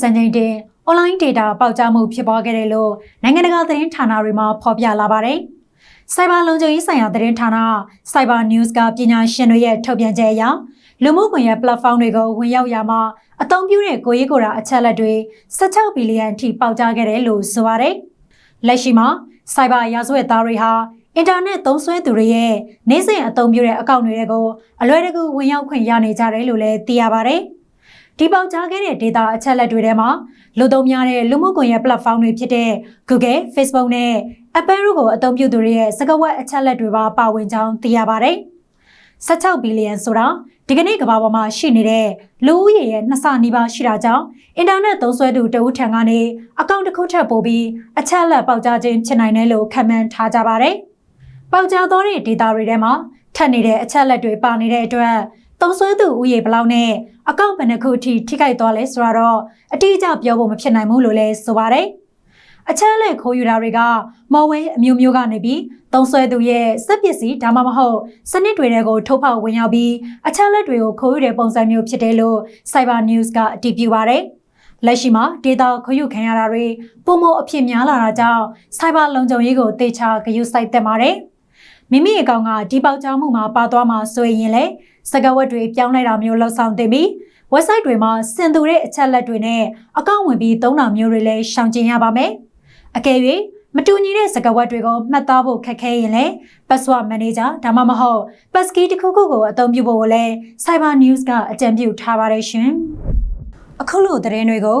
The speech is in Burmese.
စံချိန်တင် online data ပေါက်ကြားမှုဖြစ်ပွားခဲ့တယ်လို့နိုင်ငံတကာသတင်းဌာနတွေမှာဖော်ပြလာပါတယ်။ Cyber လုံခြုံရေးဆိုင်ရာသတင်းဌာန Cyber News ကပညာရှင်တွေရဲ့ထုတ်ပြန်ချက်အရလူမှုကွန်ရက် platform တွေကိုဝင်ရောက်ရမှာအသုံးပြုတဲ့ကိုရေးကိုယ်တာအချက်အလက်တွေ16ဘီလီယံအထိပေါက်ကြားခဲ့တယ်လို့ဆိုပါတယ်။လက်ရှိမှာ Cyber ရာဇဝတ်သားတွေဟာအင်တာနက်သုံးစွဲသူတွေရဲ့နေ့စဉ်အသုံးပြုတဲ့အကောင့်တွေကိုအလွယ်တကူဝင်ရောက်ခွင့်ရနေကြတယ်လို့လည်းသိရပါတယ်။ ဒီပေါက်ကြားခဲ့တဲ့ data အချက်အလက်တွေထဲမှာလူသုံးများတဲ့လူမှုကွန်ရက် platform တွေဖြစ်တဲ့ Google, Facebook နဲ့ Apple တို့ကိုအသုံးပြုသူတွေရဲ့စကားဝတ်အချက်အလက်တွေပါပါဝင်ကြောင်းသိရပါတယ်။16ဘီလီယံဆိုတာဒီကနေ့ကမ္ဘာပေါ်မှာရှိနေတဲ့လူဦးရေရဲ့နှစ်ဆနီးပါးရှိတာကြောင့်အင်တာနက်သုံးစွဲသူတဦးထံကနေအကောင့်တစ်ခုထပ်ပို့ပြီးအချက်အလက်ပေါက်ကြားခြင်းဖြစ်နိုင်တယ်လို့ခန့်မှန်းထားကြပါတယ်။ပေါက်ကြားသောတဲ့ data တွေထဲမှာထပ်နေတဲ့အချက်အလက်တွေပါနေတဲ့အတွက်သုံးစွဲသူဦးရေဘယ်လောက်နဲ့ အကောင့်ဘယ်နှခုအထိထိခိုက်သွားလဲဆိုတော့အတိအကျပြောဖို့မဖြစ်နိုင်ဘူးလို့လည်းဆိုပါတယ်။အချက်အလက်ခိုးယူတာတွေကမော်ဝဲအမျိုးမျိုးကနေပြီးသုံးဆွဲသူရဲ့စက်ပစ္စည်းဒါမှမဟုတ်စနစ်တွေတဲကိုထုတ်ဖောက်ဝင်ရောက်ပြီးအချက်လက်တွေကိုခိုးယူတဲ့ပုံစံမျိုးဖြစ်တယ်လို့ Cyber News ကအတည်ပြုပါတယ်။လက်ရှိမှာ data ခိုးယူခံရတာတွေပုံမအဖြစ်များလာတာကြောင့် Cyber လုံခြုံရေးကိုတေချာဂရုစိုက်သင့်ပါတယ်။ မိမိအကောင်ကဒီပေါက်ကြားမှုမှာပါသွားမှာဆိုရင်လေစကားဝတ်တွေပြောင်းလဲတာမျိုးလှုပ်ဆောင်သင့်ပြီး website တွေမှာစင်သူတဲ့အချက်လက်တွေနဲ့အကောင့်ဝင်ပြီးသုံးတာမျိုးတွေလည်းရှောင်ကျဉ်ရပါမယ်။အကယ်၍မတူညီတဲ့စကားဝတ်တွေကိုမှတ်သားဖို့ခက်ခဲရင်လည်း password manager ဒါမှမဟုတ် passkey တစ်ခုခုကိုအသုံးပြုဖို့လည်း Cyber News ကအကြံပြုထားပါတယ်ရှင်။အခုလိုသတင်းတွေကို